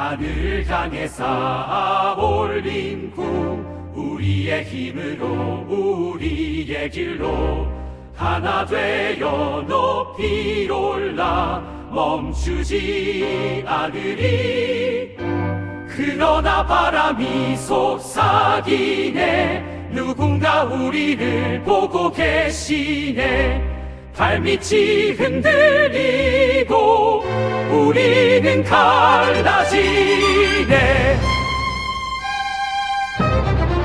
하늘 향해 쌓아 올린 꿈 우리의 힘으로 우리의 길로 하나 되어 높이 올라 멈추지 않으리. 그러나 바람이 속삭이네 누군가 우리를 보고 계시네. 발밑이 우리는 갈라지네.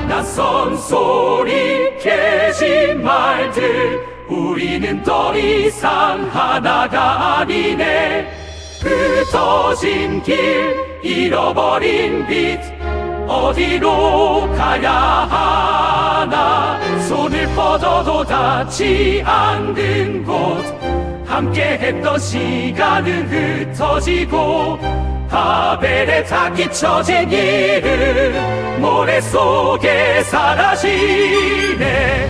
낯선 소리 깨진 말들 우리는 더 이상 하나가 아니네. 흩어진 길 잃어버린 빛 어디로 가야 하나. 손을 뻗어도 닿지 않는 곳 함께 했던 시간은 흩어지고 바벨에 다 끼쳐진 이름 모래 속에 사라지네.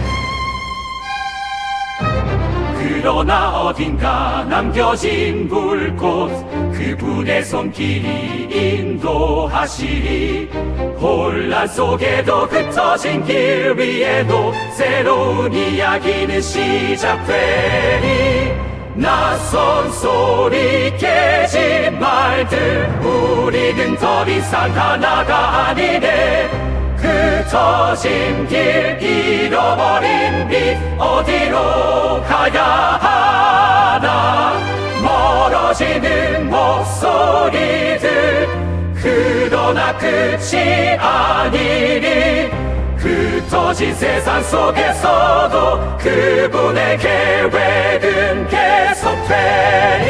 그러나 어딘가 남겨진 불꽃 그분의 손길이 인도하시리. 혼란 속에도 흩어진 길 위에도 새로운 이야기는 시작되리 낯선 소리 깨진 말들 우리는 더 이상 하나가 아니네. 흩어진 길 잃어버린 빛 어디로 가야 하나? 멀어지는 목소리들 그러나 끝이 아니니 무너진 세상 속에서도 그분의 계획은 계속되니